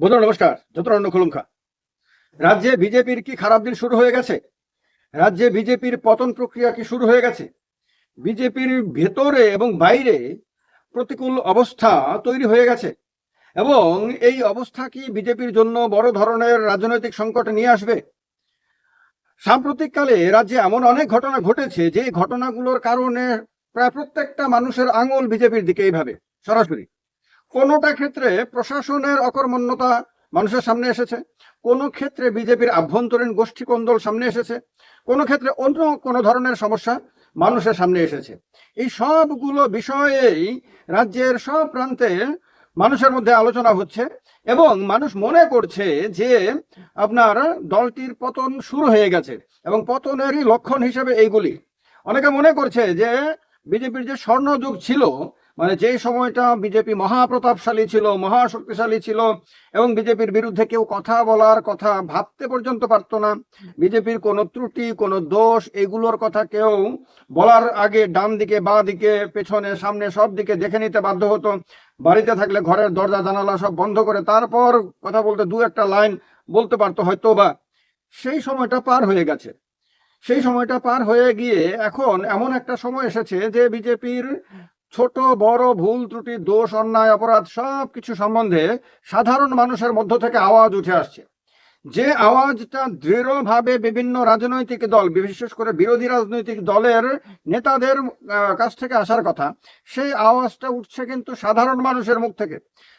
বন্ধুরা, নমস্কার। যতরণ্য খুলুমখা। রাজ্যে বিজেপির কি খারাপ দিন শুরু হয়ে গেছে? রাজ্যে বিজেপির পতন প্রক্রিয়া কি শুরু হয়ে গেছে? বিজেপির ভেতরে এবং বাইরে প্রতিকূল অবস্থা তৈরি হয়ে গেছে। এবং এই অবস্থা কি বিজেপির জন্য বড় ধরনের রাজনৈতিক সংকট নিয়ে আসবে? সাম্প্রতিককালে রাজ্যে এমন অনেক ঘটনা ঘটেছে যে ঘটনাগুলোর কারণে প্রায় প্রত্যেকটা মানুষের আঙুল বিজেপির দিকে এইভাবে। সরাসরি। কোনোটা ক্ষেত্রে প্রশাসনের অকর্মণ্যতা মানুষের সামনে এসেছে? কোনো ক্ষেত্রে বিজেপির আভ্যন্তরীণ গোষ্ঠী কোন্দল সামনে এসেছে? কোনো ক্ষেত্রে অন্য কোনো ধরনের সমস্যা মানুষের সামনে এসেছে? এই সবগুলো বিষয়েই রাজ্যের সব প্রান্তে মানুষের মধ্যে আলোচনা হচ্ছে এবং মানুষ মনে করছে যে আপনার দলটির পতন শুরু হয়ে গেছে এবং পতনেরই লক্ষণ হিসেবে এইগুলি। অনেকে মনে করছে যে বিজেপির যে স্বর্ণযুগ ছিল মানে যে সময়টা বিজেপি মহাপ্রতাপশালী ছিল, মহাশক্তিশালী ছিল এবং বিজেপির বিরুদ্ধে কেউ কথা বলার কথা ভাবতে পর্যন্ত পারতো না, বিজেপির কোনো ত্রুটি, কোনো দোষ, এগুলোর কথা কেউ বলার আগে ডান দিকে, বা দিকে, পেছনে, সামনে সব দিকে দেখে নিতে বাধ্য হতো। বাড়িতে থাকলে ঘরের দরজা, জানালা সব বন্ধ করে তারপর কথা বলতে দু একটা লাইন বলতে পারতো হয়তো বা সেই সময়টা পার হয়ে গেছে। সেই সময়টা পার হয়ে গিয়ে এখন এমন একটা সময় এসেছে যে বিজেপির ছোট, বড়, ভুল, ত্রুটি, দোষ, অন্যায়, অপরাধ সব কিছু সম্বন্ধে সাধারণ মানুষের মধ্য থেকে আওয়াজ উঠে আসছে। যে আওয়াজটা দৃঢ়ভাবে বিভিন্ন রাজনৈতিক দল, বিশেষ করে বিরোধী রাজনৈতিক দলের নেতাদের কাছ থেকে আসার কথা, সেই আওয়াজটা উঠছে কিন্তু সাধারণ মানুষের মুখ থেকে।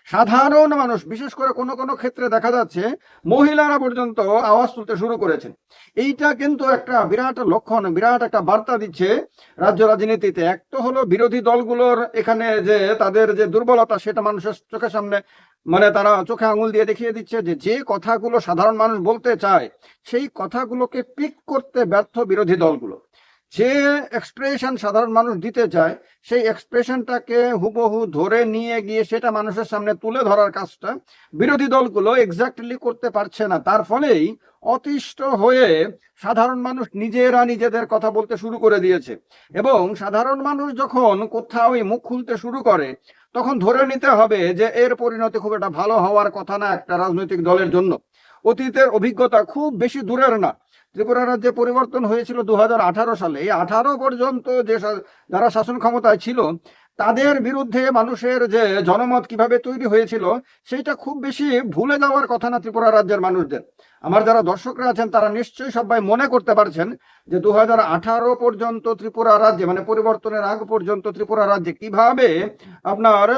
সাধারণ মানুষ, বিশেষ করে কোনো কোনো ক্ষেত্রে দেখা যাচ্ছে মহিলারা পর্যন্ত আওয়াজ তুলতে শুরু করেছেন এইটা কিন্তু একটা বিরাট লক্ষণ, বিরাট একটা বার্তা দিচ্ছে রাজ্য রাজনীতিতে। এক তো হলো বিরোধী দলগুলোর এখানে যে তাদের যে দুর্বলতা, সেটা মানুষের চোখের সামনে মানে তারা চোখে আঙুল দিয়ে দেখিয়ে দিচ্ছে যে যে কথাগুলো সাধারণ মানুষ বলতে চায়, সেই কথাগুলোকে পিক করতে ব্যর্থ বিরোধী দলগুলো। যে এক্সপ্রেশন সাধারণ মানুষ দিতে চায়, সেই এক্সপ্রেশনটাকে হুবহু ধরে নিয়ে গিয়ে সেটা মানুষের সামনে তুলে ধরার কাজটা বিরোধী দলগুলো এক্স্যাক্টলি করতে পারছে না। তার ফলেই অতিষ্ঠ হয়ে সাধারণ মানুষ নিজেরা নিজেদের কথা বলতে শুরু করে দিয়েছে। এবং সাধারণ মানুষ যখন কোথাও মুখ খুলতে শুরু করে, তখন ধরে নিতে হবে যে এর পরিণতি খুব একটা ভালো হওয়ার কথা না একটা রাজনৈতিক দলের জন্য। অতীতের অভিজ্ঞতা খুব বেশি দূরের না। ত্রিপুরা রাজ্যে পরিবর্তন হয়েছিল দু হাজার আঠারো সালে। এই আঠারো পর্যন্ত যে যারা শাসন ক্ষমতায় ছিল, তাদের বিরুদ্ধে মানুষের যে জনমত কীভাবে তৈরি হয়েছিল, সেইটা খুব বেশি ভুলে যাওয়ার কথা না ত্রিপুরা রাজ্যের মানুষদের। আমার যারা দর্শকরা আছেন, তারা নিশ্চয়ই সবাই মনে করতে পারছেন যে দু হাজার আঠারো পর্যন্ত ত্রিপুরা রাজ্যে মানে পরিবর্তনের আগ পর্যন্ত ত্রিপুরা রাজ্যে কীভাবে আপনার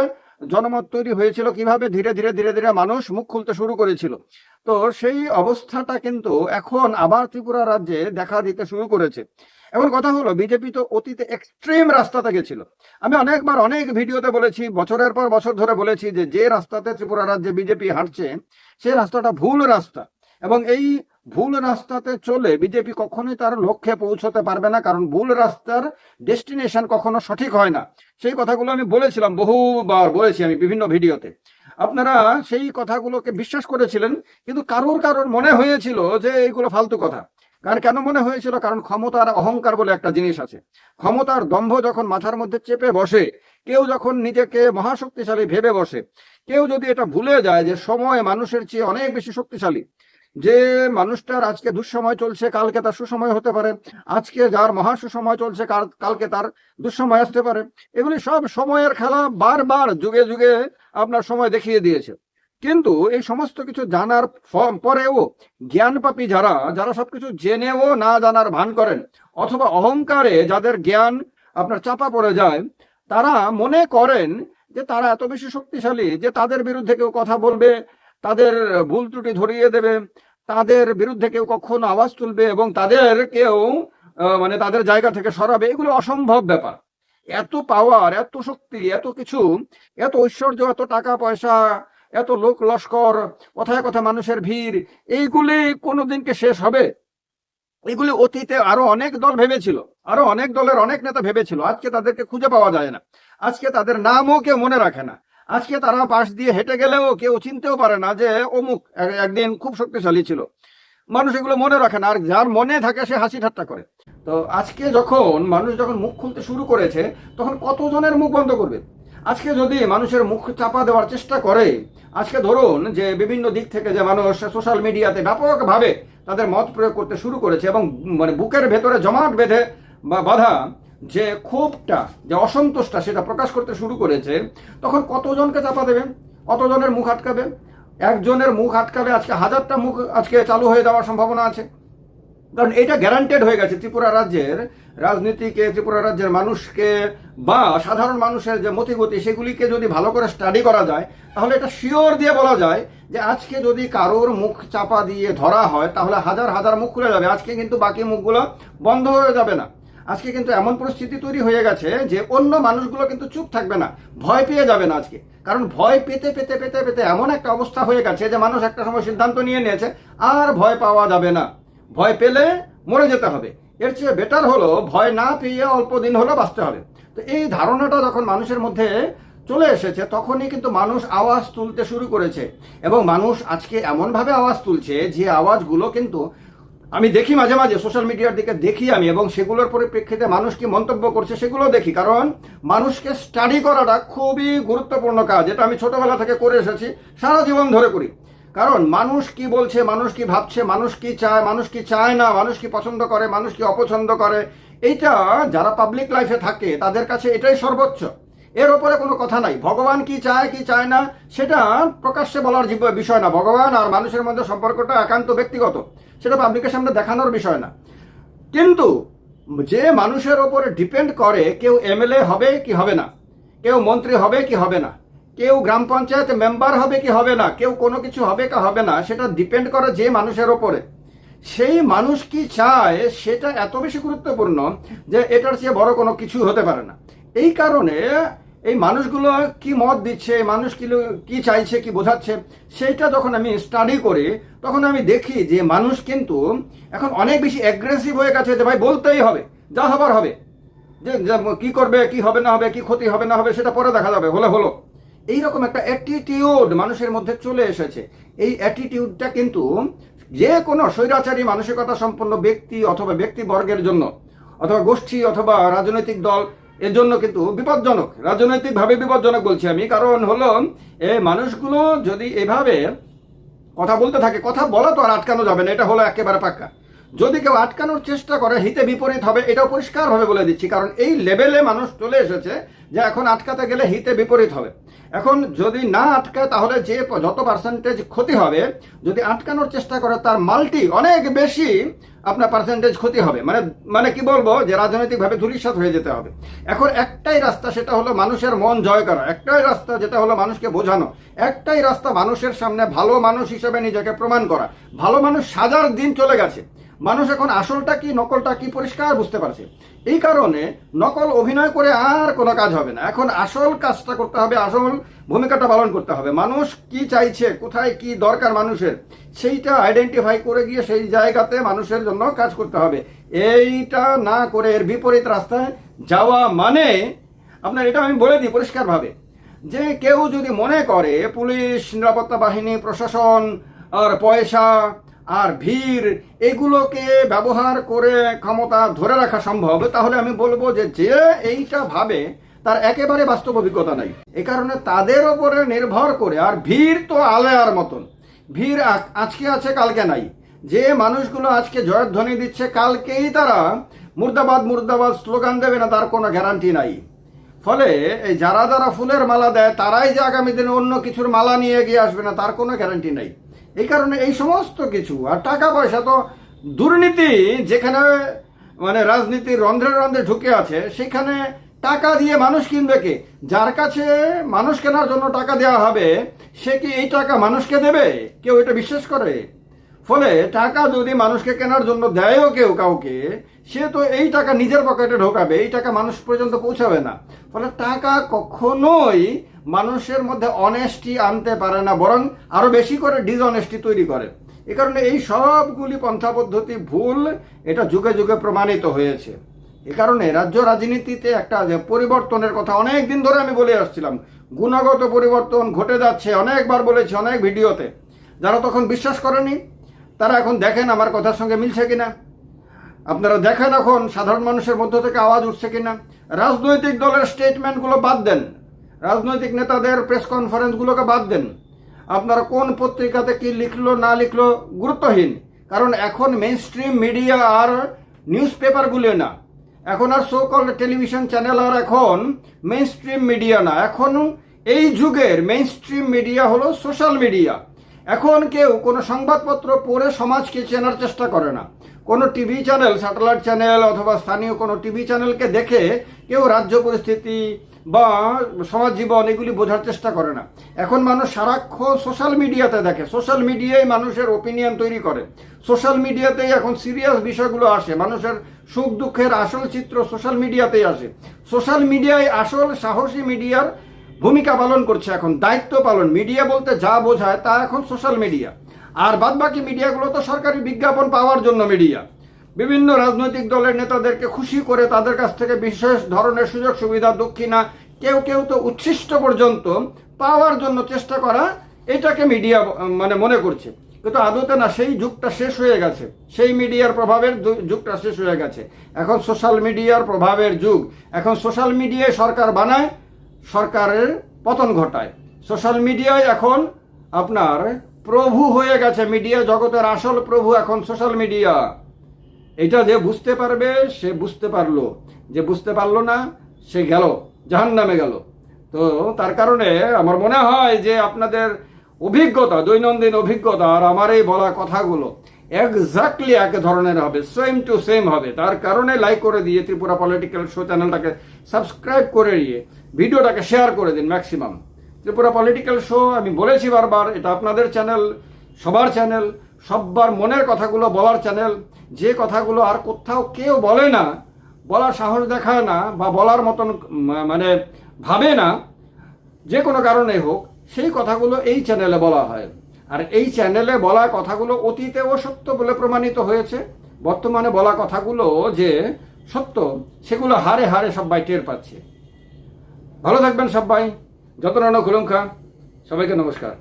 জনমত তৈরি হয়েছিল কীভাবে? ধীরে ধীরে ধীরে ধীরে মানুষ মুখ খুলতে শুরু করেছিল। তো সেই অবস্থাটা কিন্তু এখন আবার ত্রিপুরা রাজ্যে দেখা দিতে শুরু করেছে। এখন কথা হলো, বিজেপি তো অতীতে এক্সট্রিম রাস্তাতে গেছিল। আমি অনেকবার অনেক ভিডিওতে বলেছি, বছরের পর বছর ধরে বলেছি যে যে রাস্তাতে ত্রিপুরা রাজ্যে বিজেপি হাঁটছে সেই রাস্তাটা ভুল রাস্তা। এবং এই ভুল রাস্তাতে চলে বিজেপি কখনোই তার লক্ষ্যে পৌঁছতে পারবে না, কারণ ভুল রাস্তার ডেস্টিনেশন কখনো সঠিক হয় না। সেই কথাগুলো আমি বলেছিলাম, বহুবার বলেছি আমি বিভিন্ন ভিডিওতে। আপনারা সেই কথাগুলোকে বিশ্বাস করেছিলেন, কিন্তু কারোর কারোর মনে হয়েছিল যে এইগুলো ফালতু কথা। কারণ কেন মনে হয়েছিল? কারণ ক্ষমতার অহংকার বলে একটা জিনিস আছে। ক্ষমতার দম্ভ যখন মাথার মধ্যে চেপে বসে, কেউ যখন নিজেকে মহাশক্তিশালী ভেবে বসে, কেউ যদি এটা ভুলে যায় যে সময় মানুষের চেয়ে অনেক বেশি শক্তিশালী যে মানুষটার আজকে দুঃসময় চলছে, কালকে তার সুসময় হতে পারে। আজকে যার মহা সুসময় চলছে কালকে তার দুঃসময় আসতে পারে। এগুলি সব সময়ের খেলা, বারবার যুগে যুগে আপনার সময় দেখিয়ে দিয়েছে। কিন্তু এই সমস্ত কিছু জানার পরেও জ্ঞানপাপী যারা যারা সবকিছু জেনেও না জানার ভান করেন, অথবা অহংকারে যাদের জ্ঞান আপনার চাপা পড়ে যায়, তারা মনে করেন যে তারা এত বেশি শক্তিশালী, যে তাদের বিরুদ্ধে কেউ কথা বলবে, তাদের ভুল ত্রুটি ধরিয়ে দেবে তাদের বিরুদ্ধে কেউ কখনো আওয়াজ তুলবে এবং তাদের কেউ মানে তাদের জায়গা থেকে সরাবে, এগুলো অসম্ভব ব্যাপার। এত পাওয়ার এত শক্তি, এত কিছু, এত ঐশ্বর্য, এত টাকা পয়সা, এত লোক লস্কর, কথায় কথা মানুষের ভিড়, এইগুলি কোনোদিনকে শেষ হবে? এগুলি অতীতে আরও অনেক দল ভেবেছিল, আরও অনেক দলের অনেক নেতা ভেবেছিল, আজকে তাদেরকে খুঁজে পাওয়া যায় না। আজকে তাদের নামও কেউ মনে রাখে না। আজকে তারা পাশ দিয়ে হেঁটে গেলেও কেউ চিনতেও পারে না যে অমুক এক- একদিন খুব শক্তিশালী ছিল। মানুষ এগুলো মনে রাখে না, আর যার মনে থাকে সে হাসি ঠাট্টা করে। তো আজকে যখন মানুষ যখন মুখ খুলতে শুরু করেছে, তখন কতজনের মুখ বন্ধ করবে? আজকে যদি মানুষের মুখ চাপা দেওয়ার চেষ্টা করে, আজকে ধরুন যে বিভিন্ন দিক থেকে যে মানুষ সোশ্যাল মিডিয়াতে ব্যাপকভাবে তাদের মত প্রয়োগ করতে শুরু করেছে এবং মানে বুকের ভেতরে জমাট বেঁধে বা বাধা যে ক্ষোভটা, যে অসন্তোষটা সেটা প্রকাশ করতে শুরু করেছে, তখন কতজনকে চাপা দেবে? কতজনের মুখ আটকাবে? একজনের মুখ আটকাবে, আজকে হাজারটা মুখ আজকে চালু হয়ে যাওয়ার সম্ভাবনা আছে। কারণ এটা গ্যারান্টেড হয়ে গেছে, ত্রিপুরা রাজ্যের রাজনীতিকে, ত্রিপুরা রাজ্যের মানুষকে বা সাধারণ মানুষের যে মতিগতি, সেগুলিকে যদি ভালো করে স্টাডি করা যায়, তাহলে এটা শিওর দিয়ে বলা যায় যে আজকে যদি কারোর মুখ চাপা দিয়ে ধরা হয়, তাহলে হাজার হাজার মুখ খুলে যাবে। আজকে কিন্তু বাকি মুখগুলো বন্ধ হয়ে যাবে না। আজকে কিন্তু এমন পরিস্থিতি তৈরি হয়ে গেছে যে অন্য মানুষগুলো কিন্তু চুপ থাকবে না, ভয় পেয়ে যাবে না আজকে। কারণ ভয় পেতে পেতে পেতে পেতে এমন একটা অবস্থা হয়ে গেছে যে মানুষ একটা সময় সিদ্ধান্ত নিয়ে নিয়েছে, আর ভয় পাওয়া যাবে না। ভয় পেলে মরে যেতে হবে। এর চেয়ে বেটার হলো ভয় না পেয়ে অল্প দিন হলো বাঁচতে হবে। তো এই ধারণাটা যখন মানুষের মধ্যে চলে এসেছে, তখনই কিন্তু মানুষ আওয়াজ তুলতে শুরু করেছে। এবং মানুষ আজকে এমনভাবে আওয়াজ তুলছে যে আওয়াজগুলো কিন্তু আমি দেখি মাঝে মাঝে সোশ্যাল মিডিয়ার দিকে দেখি আমি, এবং সেগুলোর পরিপ্রেক্ষিতে মানুষ কি মন্তব্য করছে সেগুলো দেখি। কারণ মানুষকে স্টাডি করাটা খুবই গুরুত্বপূর্ণ কাজ এটা আমি ছোটবেলা থেকে করে এসেছি, সারা জীবন ধরে করি। কারণ মানুষ কি বলছে, মানুষ কি ভাবছে, মানুষ কি চায়, মানুষ কি চায় না, মানুষ কি পছন্দ করে, মানুষ কি অপছন্দ করে, এইটা যারা পাবলিক লাইফে থাকে, তাদের কাছে এটাই সর্বোচ্চ। এর ওপরে কোনো কথা নাই। ভগবান কি চায় কি চায় না, সেটা প্রকাশ্যে বলার বিষয় না। ভগবান আর মানুষের মধ্যে সম্পর্কটা একান্ত ব্যক্তিগত। সেটা পাবলিকের সামনে দেখানোর বিষয় না। কিন্তু যে মানুষের ওপরে ডিপেন্ড করে, কেউ এমএলএ হবে কি হবে না, কেউ মন্ত্রী হবে কি হবে না, কেউ গ্রাম পঞ্চায়েত মেম্বার হবে কি হবে না, কেউ কোনো কিছু হবে কি হবে না, সেটা ডিপেন্ড করে যে মানুষের ওপরে সেই মানুষ কি চায়, সেটা এত বেশি গুরুত্বপূর্ণ যে এটার চেয়ে বড় কোনো কিছু হতে পারে না। এই কারণে এই মানুষগুলো কি মত দিচ্ছে মানুষ কি কি চাইছে, কি বোঝাচ্ছে, সেইটা যখন আমি স্টাডি করি, তখন আমি দেখি যে মানুষ কিন্তু এখন অনেক বেশি অ্যাগ্রেসিভ হয়ে গেছে যে ভাই বলতেই হবে, যা হবার হবে। যে কি করবে, কি হবে না হবে, কি ক্ষতি হবে না হবে, সেটা পরে দেখা যাবে, হলে, হলো। এইরকম একটা অ্যাটিটিউড মানুষের মধ্যে চলে এসেছে। এই অ্যাটিটিউডটা কিন্তু যে কোনো স্বৈরাচারী মানসিকতা সম্পন্ন ব্যক্তি অথবা ব্যক্তিবর্গের জন্য, অথবা গোষ্ঠী অথবা রাজনৈতিক দল এর জন্য কিন্তু বিপজ্জনক, রাজনৈতিকভাবে বিপজ্জনক বলছি আমি। কারণ হলো এই মানুষগুলো যদি এভাবে কথা বলতে থাকে, কথা বলা তো আর আটকানো যাবে না, এটা হলো একেবারে পাক্কা। যদি কেউ আটকানোর চেষ্টা করে, হিতে বিপরীত হবে, এটাও পরিষ্কারভাবে বলে দিচ্ছি, কারণ এই লেভেলে মানুষ চলে এসেছে যে এখন আটকাতে গেলে হিতে বিপরীত হবে। এখন যদি না আটকায় তাহলে যে যত পার্সেন্টেজ ক্ষতি হবে, যদি আটকানোর চেষ্টা করে, তার মাল্টি অনেক বেশি আপনার পার্সেন্টেজ ক্ষতি হবে। মানে মানে কি বলব, যে রাজনৈতিকভাবে ধূলিসাৎ হয়ে যেতে হবে। এখন একটাই রাস্তা, সেটা হলো মানুষের মন জয় করা। একটাই রাস্তা, যেটা হলো মানুষকে বোঝানো। একটাই রাস্তা, মানুষের সামনে ভালো মানুষ হিসেবে নিজেকে প্রমাণ করা। ভালো মানুষ সাজার দিন চলে গেছে। মানুষ এখন আসলটা কি, নকলটা কি পরিষ্কার বুঝতে পারছে। এই কারণে নকল অভিনয় করে আর কোনো কাজ হবে না। এখন আসল কাজটা করতে হবে, আসল ভূমিকাটা পালন করতে হবে। মানুষ কি চাইছে, কোথায় কি দরকার মানুষের, সেইটা আইডেন্টিফাই করে গিয়ে সেই জায়গাতে মানুষের জন্য কাজ করতে হবে। এইটা না করে এর বিপরীত রাস্তায় যাওয়া মানে আপনার এটা আমি বলে দিই পরিষ্কারভাবে, যে কেউ যদি মনে করে পুলিশ, নিরাপত্তা বাহিনী, প্রশাসন আর পয়সা আর ভিড়, এগুলোকে ব্যবহার করে ক্ষমতা ধরে রাখা সম্ভব, তাহলে আমি বলব যে যে এইটা ভাবে, তার একেবারে বাস্তব অভিজ্ঞতা নাই। এ কারণে তাদের ওপরে নির্ভর করে, আর ভিড় তো আলেয়ার মতন। ভিড় আজকে আছে, কালকে নাই। যে মানুষগুলো আজকে জয়ধ্বনি দিচ্ছে, কালকেই তারা মুর্দাবাদ মুর্দাবাদ স্লোগান দেবে না, তার কোনো গ্যারান্টি নাই। ফলে এই যারা যারা ফুলের মালা দেয়, তারাই যে আগামী দিনে অন্য কিছুর মালা নিয়ে এগিয়ে আসবে না, তার কোনো গ্যারান্টি নাই। এই কারণে এই সমস্ত কিছু আর টাকা পয়সা তো দুর্নীতি যেখানে মানে রাজনীতির রন্ধ্রে রন্ধ্রে ঢুকে আছে, সেখানে টাকা দিয়ে মানুষ কিনবে কে? যার কাছে মানুষ কেনার জন্য টাকা দেওয়া হবে, সে কি এই টাকা মানুষকে দেবে? কেউ এটা বিশ্বাস করে? ফলে টাকা যদি মানুষকে কেনার জন্য দেয়ও কেউ কাউকে সে তো এই টাকা নিজের পকেটে ঢোকাবে, এই টাকা মানুষ পর্যন্ত পৌঁছাবে না। ফলে টাকা কখনোই মানুষের মধ্যে অনেস্টি আনতে পারে না, বরং আরও বেশি করে ডিসঅনেস্টি তৈরি করে। এ কারণে এই সবগুলি পন্থা পদ্ধতি ভুল, এটা যুগে যুগে প্রমাণিত হয়েছে। এ কারণে রাজ্য রাজনীতিতে একটা পরিবর্তনের কথা অনেক দিন ধরে আমি বলে আসছিলাম, গুণগত পরিবর্তন ঘটে যাচ্ছে, অনেকবার বলেছি, অনেক ভিডিওতে। যারা তখন বিশ্বাস করেনি, তারা এখন দেখেন আমার কথার সঙ্গে মিলছে কিনা। আপনারা দেখেন এখন সাধারণ মানুষের মধ্য থেকে আওয়াজ উঠছে কিনা। রাজনৈতিক দলের স্টেটমেন্টগুলো বাদ দেন। রাজনৈতিক নেতাদের প্রেস কনফারেন্সগুলোকে বাদ দেন। আপনারা কোন পত্রিকাতে কি লিখলো, না লিখলো গুরুত্বহীন। কারণ এখন মেইন স্ট্রিম মিডিয়া আর নিউজ পেপারগুলো না। এখন আর সো কল টেলিভিশন চ্যানেল আর এখন মেইন স্ট্রিম মিডিয়া না। এখন এই যুগের মেইন স্ট্রিম মিডিয়া হলো সোশ্যাল মিডিয়া এখন কেউ কোনো সংবাদপত্র পড়ে সমাজকে চেনার চেষ্টা করে না। কোনো টিভি চ্যানেল, স্যাটেলাইট চ্যানেল অথবা স্থানীয় কোনো টিভি চ্যানেলকে দেখে কেউ রাজ্য পরিস্থিতি বা সমাজ জীবন এগুলি বোঝার চেষ্টা করে না। এখন মানুষ সারাক্ষণ সোশ্যাল মিডিয়াতে দেখে। সোশ্যাল মিডিয়ায় মানুষের ওপিনিয়ন তৈরি করে। সোশ্যাল মিডিয়াতেই এখন সিরিয়াস বিষয়গুলো আসে। মানুষের সুখ দুঃখের আসল চিত্র সোশ্যাল মিডিয়াতেই আসে। সোশ্যাল মিডিয়ায় আসল সাহসী মিডিয়ার ভূমিকা পালন করছে এখন। দায়িত্ব পালন। মিডিয়া বলতে যা বোঝায় তা এখন সোশ্যাল মিডিয়া। আর বাদবাকি মিডিয়াগুলো তো সরকারি বিজ্ঞাপন পাওয়ার জন্য মিডিয়া। বিভিন্ন রাজনৈতিক দলের নেতাদেরকে খুশি করে তাদের কাছ থেকে বিশেষ ধরনের সুযোগ, সুবিধা, দক্ষিণা, কেউ কেউ তো উচ্ছিষ্ট পর্যন্ত পাওয়ার জন্য চেষ্টা করা এটাকে মিডিয়া মানে মনে করছে। কিন্তু আদতে না, সেই যুগটা শেষ হয়ে গেছে। সেই মিডিয়ার প্রভাবের যুগটা শেষ হয়ে গেছে। এখন সোশ্যাল মিডিয়ার প্রভাবের যুগ। এখন সোশ্যাল মিডিয়ায় সরকার বানায়, সরকারের পতন ঘটায়। সোশ্যাল মিডিয়ায় এখন আপনার প্রভু হয়ে গেছে মিডিয়া জগতের আসল প্রভু এখন সোশ্যাল মিডিয়া। এটা যে বুঝতে পারবে, সে বুঝতে পারল। যে বুঝতে পারল না, সে গেল জাহান নামে গেল। তো তার কারণে আমার মনে হয় যে আপনাদের অভিজ্ঞতা, দৈনন্দিন অভিজ্ঞতা আর আমার এই বলা কথাগুলো এক্স্যাক্টলি এক ধরনের হবে সেম টু সেম হবে। তার কারণে লাইক করে দিয়ে ত্রিপুরা পলিটিক্যাল শো চ্যানেলটাকে সাবস্ক্রাইব করে দিয়ে ভিডিওটাকে শেয়ার করে দিন ম্যাক্সিমাম ত্রিপুরা পলিটিক্যাল শো আমি বলেছি বারবার, এটা আপনাদের চ্যানেল সবার চ্যানেল সব্বার মনের কথাগুলো বলার চ্যানেল যে কথাগুলো আর কোথাও কেউ বলে না, বলার সাহস দেখায় না, বা বলার মতন মানে ভাবে না, যে কোনো কারণে হোক, সেই কথাগুলো এই চ্যানেলে বলা হয়। আর এই চ্যানেলে বলা কথাগুলো অতীতেও সত্য বলে প্রমাণিত হয়েছে। বর্তমানে বলা কথাগুলো যে সত্য, সেগুলো হারে হারে সবাই টের পাচ্ছে। ভালো থাকবেন সবাই। যত রানো খুলংখা সবাইকে নমস্কার।